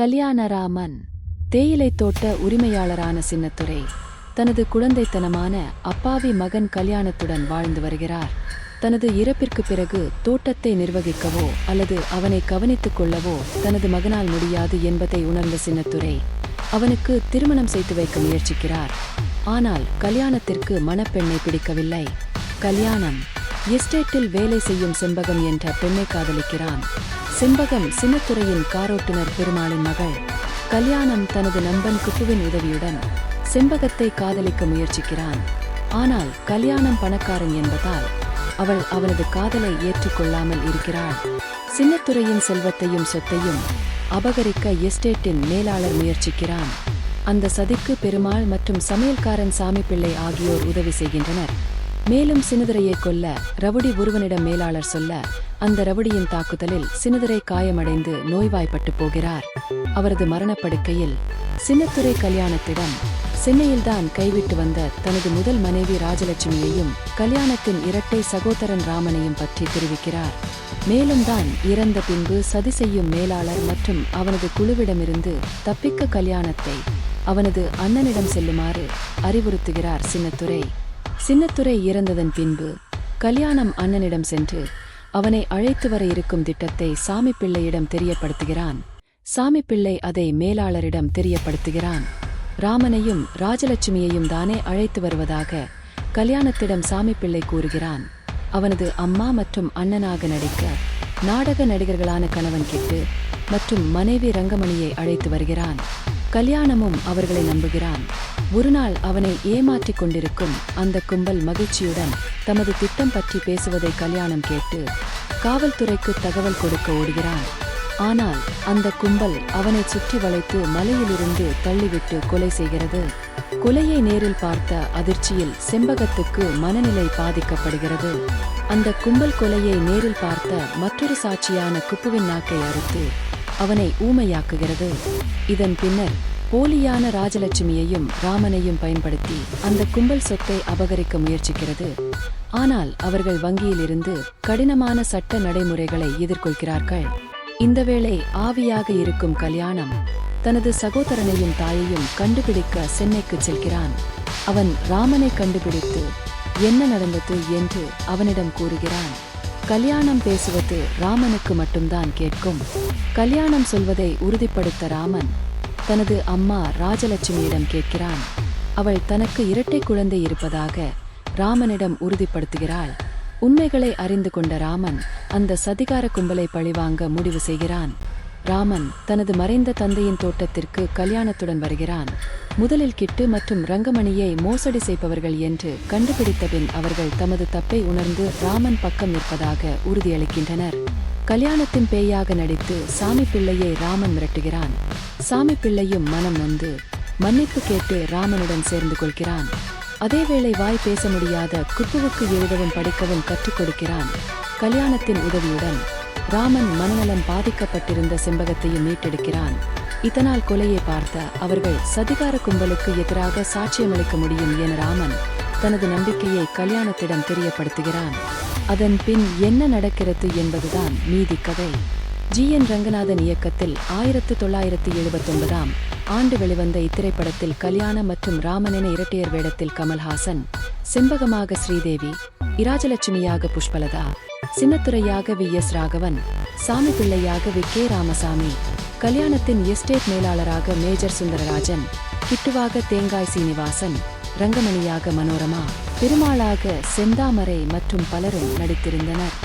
கல்யாணராமன் தேயிலை தோட்ட உரிமையாளரான சின்னத்துறை தனது குழந்தைத்தனமான அப்பாவி மகன் கல்யாணத்துடன் வாழ்ந்து வருகிறார். தனது இறப்பிற்கு பிறகு தோட்டத்தை நிர்வகிக்கவோ அல்லது அவனை கவனித்துக் கொள்ளவோ தனது மகனால் முடியாது என்பதை உணர்ந்த சின்னத்துறை அவனுக்கு திருமணம் செய்து வைக்க முயற்சிக்கிறார். ஆனால் கல்யாணத்திற்கு மணப்பெண்ணை பிடிக்கவில்லை. கல்யாணம் எஸ்டேட்டில் வேலை செய்யும் செண்பகம் என்ற பெண்ணை காதலிக்கிறான். செண்பகம் சின்னத்துறையின் காரோட்டுனர் பெருமாளின் மகள். கல்யாணம் தனது நண்பன் குட்டுவின் உதவியுடன் செண்பகத்தை காதலிக்க முயற்சிக்கிறான். ஆனால் கல்யாணம் பணக்காரன் என்பதால் அவள் அவனது காதலை ஏற்றுக்கொள்ளாமல் இருக்கிறாள். சின்னத்துறையின் செல்வத்தையும் சொத்தையும் அபகரிக்க எஸ்டேட்டின் மேலாளர் முயற்சிக்கிறான். அந்த சதிக்கு பெருமாள் மற்றும் சமையல்காரன் சாமி பிள்ளை ஆகியோர் உதவி செய்கின்றனர். மேலும் சினுதரையை கொல்ல ரவுடி ஒருவனிடம் மேலாளர் சொல்ல அந்த ரவுடியின் தாக்குதலில் சினுதரை காயமடைந்து நோய்வாய்ப்பட்டு போகிறார். அவரது மரணப்படுக்கையில் சின்னத்துறை கல்யாணத்திடம் சென்னையில்தான் கைவிட்டு வந்த தனது முதல் மனைவி ராஜலட்சுமியையும் கல்யாணத்தின் இரட்டை சகோதரன் ராமனையும் பற்றி தெரிவிக்கிறார். மேலும் தான் இறந்த பின்பு சதி செய்யும் மேலாளர் மற்றும் அவனது குழுவிடமிருந்து தப்பிக்க கல்யாணத்தை அவனது அண்ணனிடம் செல்லுமாறு அறிவுறுத்துகிறார் சின்னத்துரை சின்னத்துறை இறந்ததன் பின்பு கல்யாணம் அண்ணனிடம் சென்று அவனை அழைத்து வர இருக்கும் திட்டத்தை சாமி பிள்ளையிடம் தெரியப்படுத்துகிறான். சாமி பிள்ளை அதை மேலாளரிடம் தெரியப்படுத்துகிறான். ராமனையும் ராஜலட்சுமியையும் தானே அழைத்து வருவதாக கல்யாணத்திடம் சாமி பிள்ளை கூறுகிறான். அவனது அம்மா மற்றும் அண்ணனாக நடிக்க நாடக நடிகர்களான கணவன் கிட்டு மற்றும் மனைவி ரங்கமணியை அழைத்து வருகிறான். கல்யாணமும் அவர்களை நம்புகிறான். ஒருநாள் அவனை ஏமாற்றிக் கொண்டிருக்கும் அந்த கும்பல் மகிழ்ச்சியுடன் தமது திட்டம் பற்றி பேசுவதை கல்யாணம் கேட்டு காவல்துறைக்கு தகவல் கொடுக்க ஓடுகிறான். ஆனால் அந்த கும்பல் அவனை சுற்றி வளைத்து மலையிலிருந்து தள்ளிவிட்டு கொலை செய்கிறது. கொலையை நேரில் பார்த்த அதிர்ச்சியில் செம்பகத்துக்கு மனநிலை பாதிக்கப்படுகிறது. அந்த கும்பல் கொலையை நேரில் பார்த்த மற்றொரு சாட்சியான குப்புவின் நாக்கை அறுத்து அவனை ஊமையாக்குகிறது. இதன் பின்னர் போலியான ராஜலட்சுமியையும் ராமனையும் பயன்படுத்தி அந்த கும்பல் சொத்தை அபகரிக்க முயற்சிக்கிறது. ஆனால் அவர்கள் வங்கியிலிருந்து கடினமான சட்ட நடைமுறைகளை எதிர்கொள்கிறார்கள். இந்த வேளை ஆவியாக இருக்கும் கல்யாணம் தனது சகோதரனையும் தாயையும் கண்டுபிடிக்க சென்னைக்கு செல்கிறான். அவன் ராமனை கண்டுபிடித்து என்ன நடந்தது என்று அவனிடம் கூறுகிறான். கல்யாணம் பேசுவது ராமனுக்கு மட்டும்தான் கேட்கும். கல்யாணம் சொல்வதை உறுதிப்படுத்த ராமன் தனது அம்மா ராஜலட்சுமியிடம் கேட்கிறான். அவள் தனக்கு இரட்டை குழந்தை இருப்பதாக ராமனிடம் உறுதிப்படுத்துகிறாள். உண்மைகளை அறிந்து கொண்ட ராமன் அந்த சதிகார கும்பலை பழிவாங்க முடிவு செய்கிறான். ராமன் தனது மறைந்த தந்தையின் தோட்டத்திற்கு கல்யாணத்துடன் வருகிறான். முதலில் கிட்டு மற்றும் ரங்கமணியை மோசடி செய்பவர்கள் என்று கண்டுபிடித்தபின் அவர்கள் தமது தப்பை உணர்ந்து ராமன் பக்கம் நிற்பதாக உறுதியளிக்கின்றனர். கல்யாணத்தின் பேயாக நடித்து சாமி பிள்ளையை ராமன் மிரட்டுகிறான். சாமி பிள்ளையும் மனம் வந்து மன்னிப்பு கேட்டு ராமனுடன் சேர்ந்து கொள்கிறான். அதேவேளை வாய் பேச முடியாத குப்புவுக்கு எழுதவும் படிக்கவும் கற்றுக் கொடுக்கிறான். கல்யாணத்தின் உதவியுடன் ராமன் மனநலம் பாதிக்கப்பட்டிருந்த செம்பகத்தையும் மீட்டெடுக்கிறான். இதனால் கொலையை பார்த்த அவர்கள் சதிகார கும்பலுக்கு எதிராக சாட்சியமளிக்க முடியும் என ராமன் தனது நம்பிக்கையை கல்யாணத்திடம் தெரியப்படுத்துகிறான். அதன் பின் என்ன நடக்கிறது என்பதுதான் மீதி கதை. ஜி. என். ரங்கநாதன் இயக்கத்தில் ஆயிரத்து தொள்ளாயிரத்து எழுபத்தொன்பதாம் ஆண்டு வெளிவந்த இத்திரைப்படத்தில் கல்யாண மற்றும் ராமன் என இரட்டையர் வேடத்தில் கமல்ஹாசன் செம்பகமாக ஸ்ரீதேவி இராஜலட்சுமியாக புஷ்பலதா சின்னத்துறையாக வி. எஸ். ராகவன் சாமி பிள்ளையாக வி. கே. ராமசாமி கல்யாணத்தின் எஸ்டேட் மேலாளராக மேஜர் சுந்தரராஜன் கிட்டுவாக தேங்காய் சீனிவாசன் ரங்கமணியாக மனோரமா பெருமாளாக செந்தாமரை மற்றும் பலரும் நடித்திருந்தனர்.